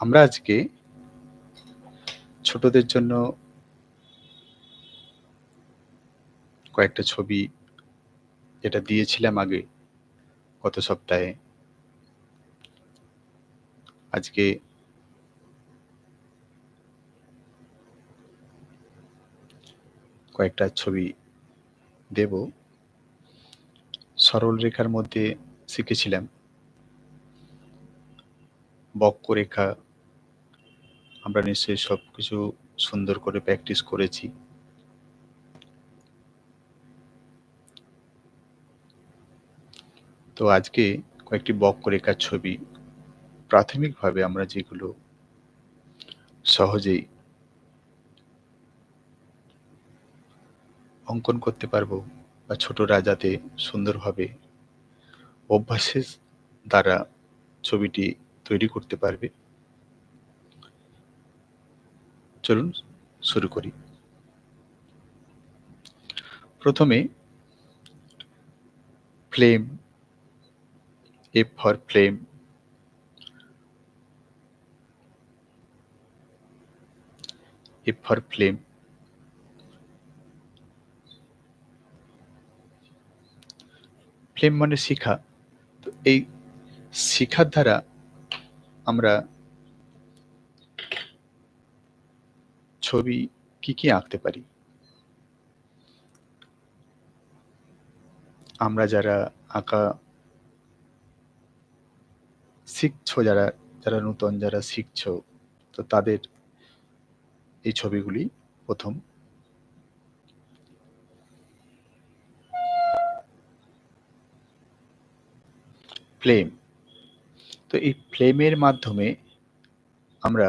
আমরা আজকে ছোটদের জন্য কয়েকটা ছবি যেটা দিয়েছিলাম আগে গত সপ্তাহে। আজকে কয়েকটা ছবি দেব। সরল রেখার মধ্যে শিখেছিলাম বক্ররেখা আমরা নিশ্চয়ই সব কিছু সুন্দর করে প্র্যাকটিস করেছি। তো আজকে কয়েকটি বক্ররেখার ছবি, প্রাথমিকভাবে আমরা যেগুলো সহজেই অঙ্কন করতে পারব বা ছোটরা যাতে সুন্দরভাবে অভ্যাসের দ্বারা ছবিটি তৈরি করতে পারবে। চলুন শুরু করি। প্রথমে flame F for flame F for flame flame মানে শিখা। তো এই শিখার দ্বারা আমরা ছবি কি কি আঁকতে পারি? আমরা যারা আঁকা শিখছো, যারা যারা নূতন যারা শিখছো, তো তাদের এই ছবিগুলি প্রথম। ফ্লেম তো এই ফ্লেমের মাধ্যমে আমরা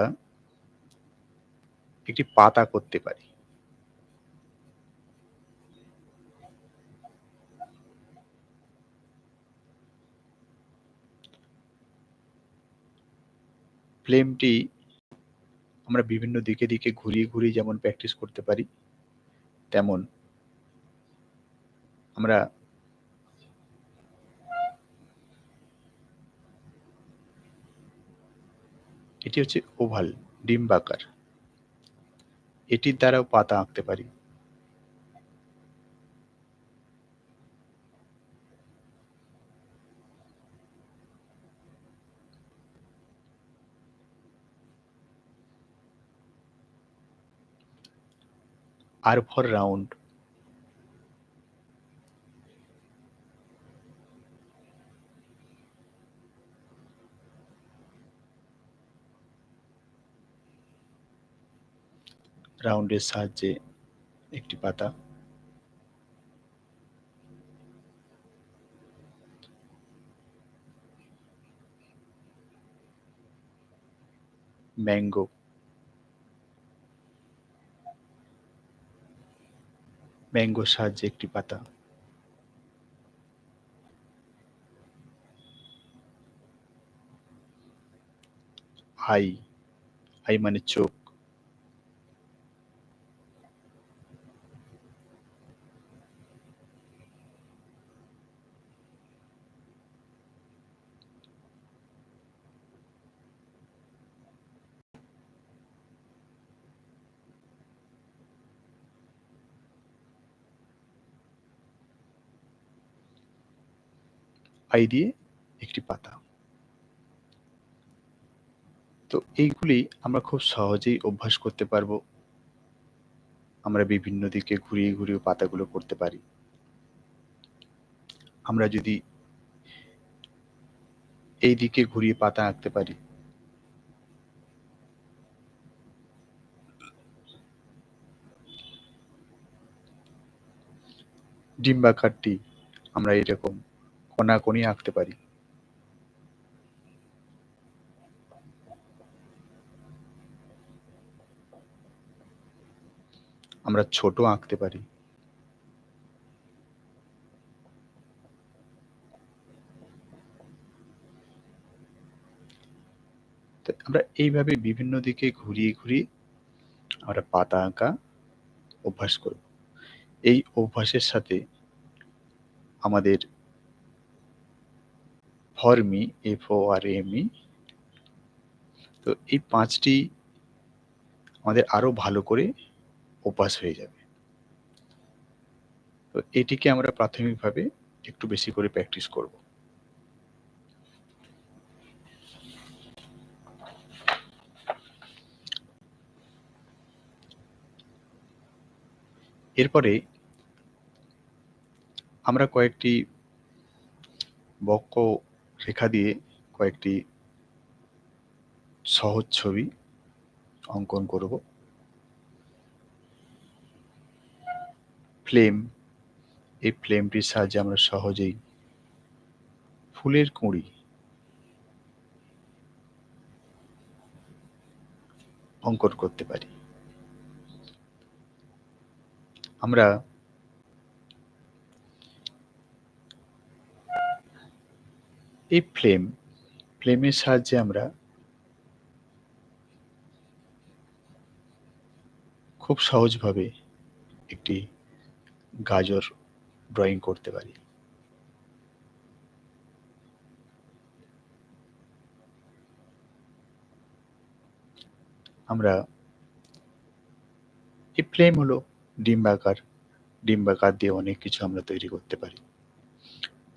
একটি পাতা করতে পারি। ফ্লেমটি আমরা বিভিন্ন দিকে দিকে ঘুরিয়ে ঘুরিয়ে যেমন প্র্যাকটিস করতে পারি, তেমন আমরা এটি হচ্ছে ওভাল ডিম্বাকার। এটির দ্বারাও পাতা আঁকতে পারি। আর ফর রাউন্ড। রাউন্ডের সাহায্যে একটি পাতা। ম্যাঙ্গো। ম্যাঙ্গোর সাহায্যে একটি পাতা। আই আই মানে চোখ। আই দিয়ে একটি পাতা। তো এইগুলি আমরা খুব সহজেই অভ্যাস করতে পারব। আমরা বিভিন্ন দিকে ঘুরিয়ে ঘুরিয়ে পাতাগুলো করতে পারি। আমরা যদি এই দিকে ঘুরিয়ে পাতা আঁকতে পারি। ডিম্বাকারটি আমরা এরকম কোনাকুনি আঁকতে পারি। আমরা ছোট আঁকতে পারি। আমরা এইভাবে বিভিন্ন দিকে ঘুরিয়ে ঘুরিয়ে আমরা পাতা আঁকা অভ্যাস করব। এই অভ্যাসের সাথে আমাদের Fermi F O R M E তো এই পাঁচটি আমাদের আরও ভালো করে অভ্যাস হয়ে যাবে। তো এটিকে আমরা প্রাথমিকভাবে একটু বেশি করে প্র্যাকটিস করব। এরপরে আমরা কয়েকটি বক্র রেখা দিয়ে কয়েকটি সহজ ছবি অঙ্কন করব। ফ্লেম, এই ফ্লেমটির সাহায্যে আমরা সহজেই ফুলের কুঁড়ি অঙ্কন করতে পারি। আমরা এই ফ্লেম ফ্লেমের সাহায্যে আমরা খুব সহজভাবে একটি গাজর ড্রয়িং করতে পারি। আমরা এই ফ্লেম হলো ডিম্বাকার। ডিম্বাকার দিয়ে অনেক কিছু আমরা তৈরি করতে পারি।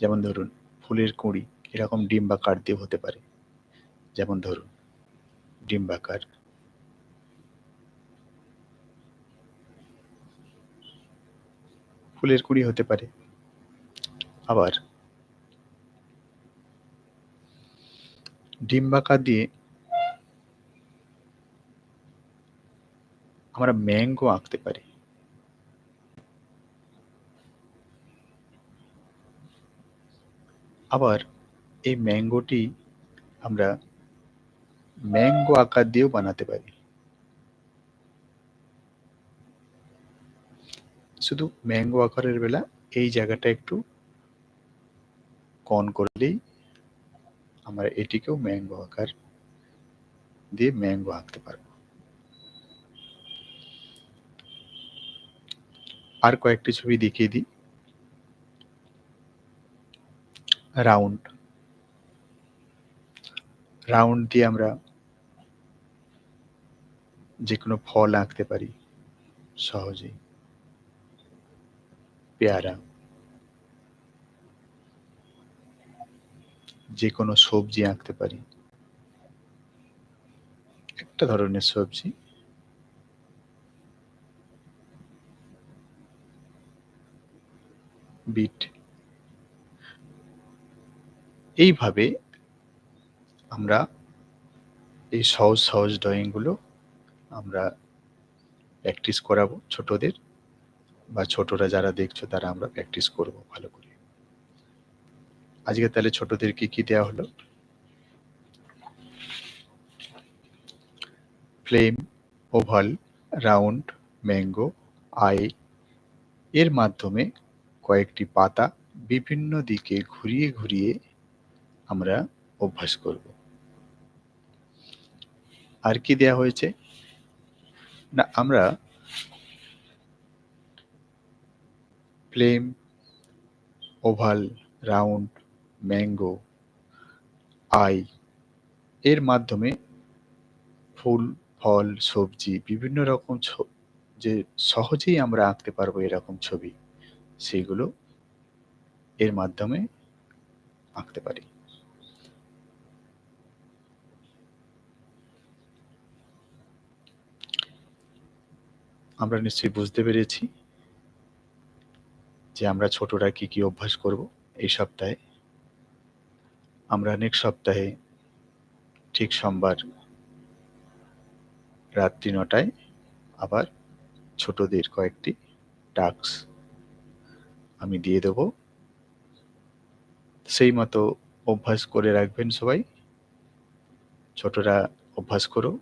যেমন ধরুন, ফুলের কুঁড়ি। এরকম ডিম্বাকার দিয়ে হতে পারে। যেমন ধরুন, ডিম্বাকার। ফুলের কুড়ি হতে পারে। আবার ডিম্বাকার দিয়ে আমরা ম্যাঙ্গো আঁকতে পারি। আবার এই ম্যাঙ্গোটি আমরা ম্যাঙ্গো আকার দিয়েও বানাতে পারি। শুধু ম্যাঙ্গো আকারের বেলা এই জায়গাটা একটু কন করলেই আমরা এটিকেও ম্যাঙ্গো আকার দিয়ে ম্যাঙ্গো আঁকতে পারব। আর কয়েকটি ছবি দেখিয়ে দিই। রাউন্ড। রাউন্ড দিয়ে আমরা যে কোনো ফল আঁকতে পারি, সহজেই। পেয়ারা। যে কোনো সবজি আঁকতে পারি। একটা ধরনের সবজি। বিট। এইভাবে আমরা এই সহজ সহজ ড্রয়িংগুলো আমরা প্র্যাকটিস করাবো ছোটদের বা ছোটরা যারা দেখছ তারা আমরা প্র্যাকটিস করব ভালো করে। আজকে তাহলে ছোটদের কি কি দেওয়া হলো? Flame oval round mango I এর মাধ্যমে কয়েকটি পাতা বিভিন্ন দিকে ঘুরিয়ে ঘুরিয়ে আমরা অভ্যাস করব। আর কি দেয়া হয়েছে? না, আমরা flame, oval, round, mango, I এর মাধ্যমে ফুল, ফল, সবজি, বিভিন্ন রকম যে সহজেই আমরা আঁকতে পারব এরকম ছবি, সেগুলো এর মাধ্যমে আঁকতে পারি। আমরা নিশ্চয়ই বুঝতে পেরেছি যে আমরা ছোটরা কি কি অভ্যাস করব এই সপ্তাহে। আমরা অনেক সপ্তাহে ঠিক সোমবার রাত্রি নটায় আবার ছোটদের কয়েকটি টাস্ক আমি দিয়ে দেব। সেই মতো অভ্যাস করে রাখবেন সবাই। ছোটরা অভ্যাস করো।